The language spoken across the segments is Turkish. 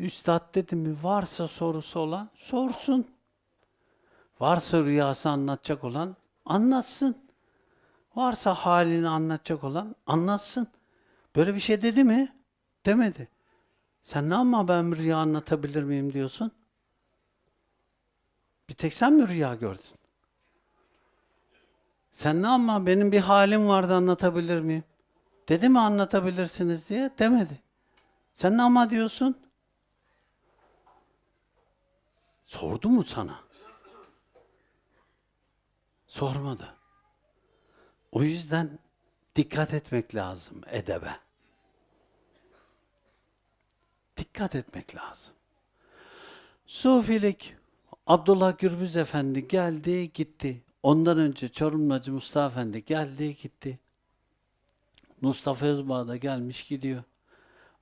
Üstad dedi mi varsa sorusu olan sorsun. Varsa rüyası anlatacak olan anlatsın. Varsa halini anlatacak olan anlatsın. Böyle bir şey dedi mi? Demedi. Sen ne ama ben rüya anlatabilir miyim diyorsun? Bir tek sen mi rüya gördün? Sen ne ama benim bir halim vardı anlatabilir miyim? Dedi mi anlatabilirsiniz diye? Demedi. Sen ne ama diyorsun? Sordu mu sana? Sormadı. O yüzden dikkat etmek lazım edebe. Dikkat etmek lazım. Sufilik Abdullah Gürbüz Efendi geldi gitti. Ondan önce Çorumlacı Mustafa Efendi geldi gitti. Mustafa Özbağ da gelmiş gidiyor.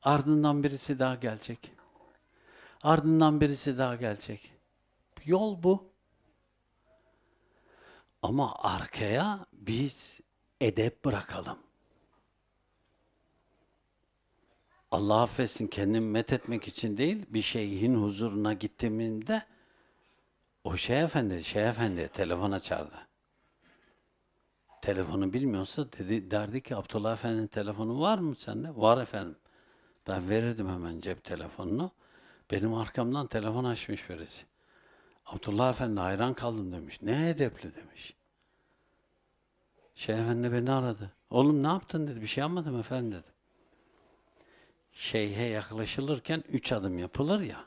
Ardından birisi daha gelecek. Ardından birisi daha gelecek. Yol bu. Ama arkaya biz edep bırakalım. Allah affetsin kendimi met etmek için değil, bir şeyhin huzuruna gittiğimde o şey efendi, şey efendi telefon açardı. Telefonu bilmiyorsa dedi, derdi ki Abdullah Efendi'nin telefonu var mı sende? Var efendim. Ben verirdim hemen cep telefonunu. Benim arkamdan telefon açmış birisi. Abdullah Efendi hayran kaldım demiş. Ne edepli demiş. Şeyh Efendi beni aradı. Oğlum ne yaptın dedi. Bir şey yapmadım efendim dedi. Şeyhe yaklaşılırken üç adım yapılır ya.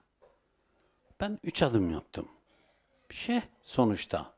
Ben üç adım yaptım. Bir şey sonuçta.